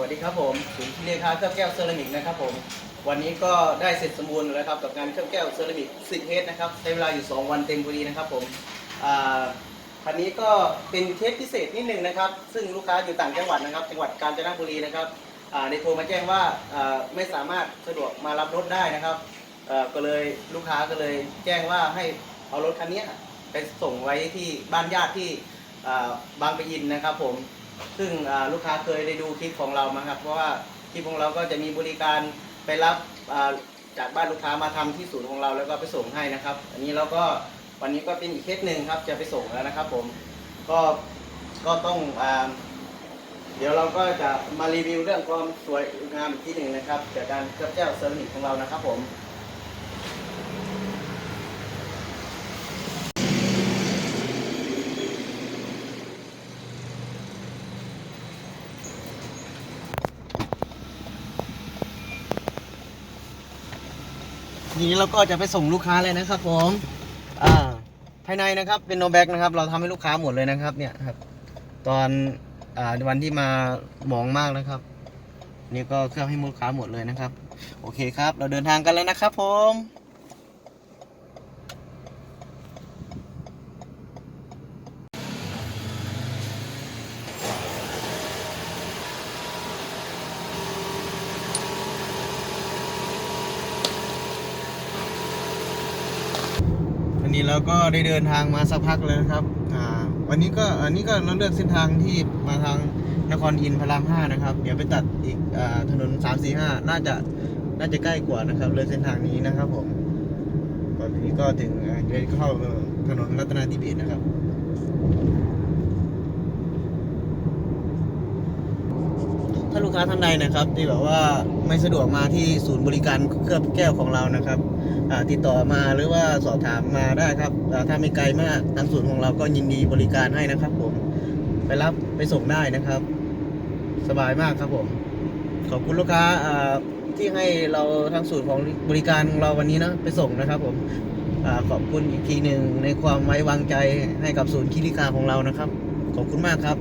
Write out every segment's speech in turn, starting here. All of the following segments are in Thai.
วัสดีครับผมศูนย์ที่เลขาเครื่องแก้วเซรามิกนะครับผมวันนี้ก็ได้เสร็จสมบูรณ์แล้วครับกับงานเครื่องแก้วเซรามิก10เทสนะครับใช้เวลาอยู่ 2 วันเต็มพอดีนะครับผมอ่าคันนี้ก็เป็นเคสพิเศษนิดหนึ่งนะครับ ซึ่งลูกค้าอยู่ต่างจังหวัดนะครับ จังหวัดกาญจนบุรีนะครับอ่าได้โทรมาแจ้งว่าอ่าไม่สามารถสะดวกมารับรถได้นะครับอ่อก็เลยลูกค้าก็เลยแจ้งว่าให้เอารถคันนี้ไปส่งไว้ที่บ้านญาติที่อ่าบางปะอินนะครับผม ซึ่งลูกค้าเคยได้ดูคลิปของเรามาครับ เพราะว่าคลิปของเราก็จะมีบริการไปรับจากบ้านลูกค้ามาทำที่ศูนย์ของเราแล้วก็ไปส่งให้นะครับ อันนี้เราก็วันนี้ก็เป็นอีกเคสหนึ่งครับ จะไปส่งแล้วนะครับ ผมก็ก็ต้องอเดี๋ยวเราก็จะมารีวิวเรื่องความสวยงามอีกทีหนึ่งนะครับจากการเคลือบแก้วเซอรามิกของเรานะครับผม นี้เราก็จะไปส่งลูกค้าเลยนะครับผมอ่าภายในนะครับเป็นโนแบ็กนะครับ เราทำให้ลูกค้าหมดเลยนะครับ เนี่ยครับ ตอนอ่าวันที่มาหมองมากนะครับ นี่ก็เคลืองให้ลูกค้าหมดเลยนะครับ โอเคครับ เราเดินทางกันแล้วนะครับผม นี้เราก็ได้เดินทางมาสักพักเลยนะครับอ่าวันนี้ก็อันนี้ก็เราเลือกเส้นทางที่มาทางนครอินพระรามห้านะครับ เดี๋ยวไปตัดอีกอ่าถนนสามสี่ห้าน่าจะน่าจะใกล้กว่านะครับเลยเส้นทางนี้นะครับผมตอนนี้ก็ถึงเดินเข้าถนนรัตนาธิเบศนะครับ ถ้าลูกค้าท่านใดนะครับที่แบบว่าไม่สะดวกมาที่ศูนย์บริการเคลือบแก้วของเรานะครับติดต่อมาหรือว่าสอบถามมาได้ครับถ้าไม่ไกลมากทางศูนย์ของเราก็ยินดีบริการให้นะครับ ผมไปรับไปส่งได้นะครับ สบายมากครับผม ขอบคุณลูกค้าที่ให้เราทางศูนย์ของบริการของเราวันนี้นะไปส่งนะครับ ผมอขอบคุณอีกทีหนึ่งในความไว้วางใจให้กับศูนย์คิริกาของเรานะครับ ขอบคุณมากครับ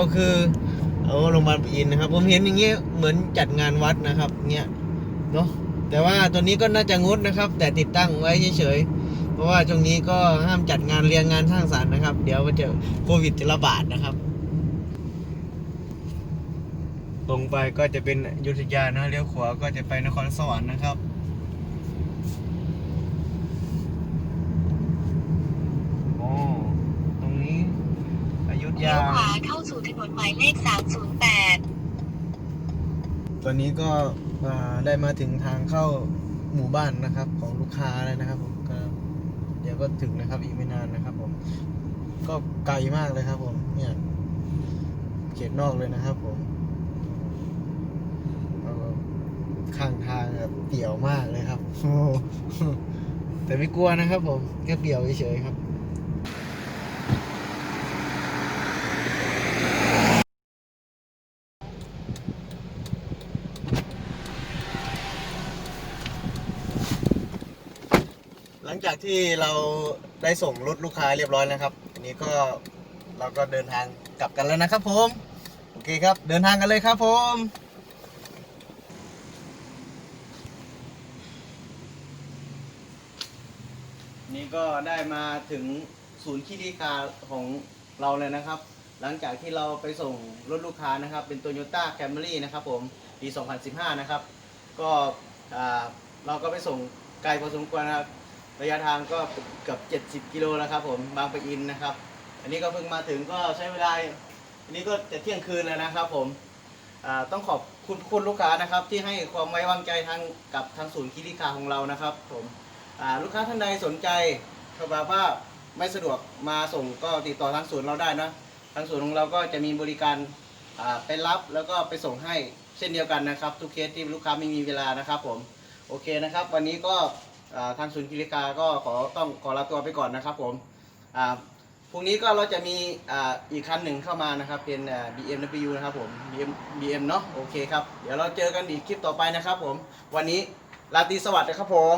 ก็คือเอาโรงพยาบาลปะอินนะครับ ผมเห็นอย่างเงี้ยเหมือนจัดงานวัดนะครับเงี้ยเนาะแต่ว่าตัวนี้ก็น่าจะงดนะครับ แต่ติดตั้งไว้เฉยๆเพราะว่าช่วงนี้ก็ห้ามจัดงานเรียงงานสร้างสรรค์นะครับ เดี๋ยวมันจะโควิดจะระบาดนะครับตรงไปก็จะเป็นยุทธยานะเลี้ยวขวาก็จะไปนครสวรรค์นะครับ โอ้ตรงนี้อยุธ เลี้ ยา ยวขวาเข้าสู่ ถนนหมายเลข 308 ตอนนี้ก็ได้มาถึงทางเข้าหมู่บ้านนะครับ ของลูกค้าแล้วนะครับผมก็เดี๋ยวก็ถึงนะครับอีกไม่นานนะครับผม ก็ไกลมากเลยครับผมเนี่ยเขตนอกเลยนะครับผมข้างทางแบบเปี่ยวมากเลยครับแต่ไม่กลัวนะครับผมแค่เปี่ยวเฉยๆครับ ลังจากที่เราได้ส่งรถลูกค้าเรียบร้อยแล้วครับอันนี้ก็เราก็เดินทางกลับกันแล้วนะครับผมโอเคครับ เดินทางกันเลยครับผมนี่ก็ได้มาถึงศูนย์คิริคาของเราเลยนะครับ หลังจากที่เราไปส่งรถลูกค้านะครับ เป็น Toyota Camry นะครับผมปี 2015 นะครับ ก็เราก็ไปส่งไกลพอสมควรนะครับ ระยะทางก็เกือบ70 กิโลแล้วครับผมบางปะอินนะครับ อันนี้ก็เพิ่งมาถึงก็ใช้เวลาอันนี้ก็จะเที่ยงคืนแล้วนะครับผมต้องขอบคุณคุณลูกค้านะครับที่ให้ความไว้วางใจทางกับทางศูนย์คิริคาของเรานะครับผมลูกค้าท่านใดสนใจเขาบอกว่าไม่สะดวกมาส่งก็ติดต่อทางศูนย์เราได้นะทางศูนย์ของเราก็จะมีบริการไปรับแล้วก็ไปส่งให้เช่นเดียวกันนะครับ ทุกเคสที่ลูกค้าไม่มีเวลานะครับผมโอเคนะครับ วันนี้ก็ ทางศูนย์กิริกาก็ขอต้องขอลาตัวไปก่อนนะครับผมพรุ่งนี้ก็เราจะมีอีกคันหนึ่งเข้ามานะครับ เป็น BMW นะครับผม BM BM เนาะโอเคครับ เดี๋ยวเราเจอกันอีกคลิปต่อไปนะครับผม วันนี้ลาตีสวัสดีครับผม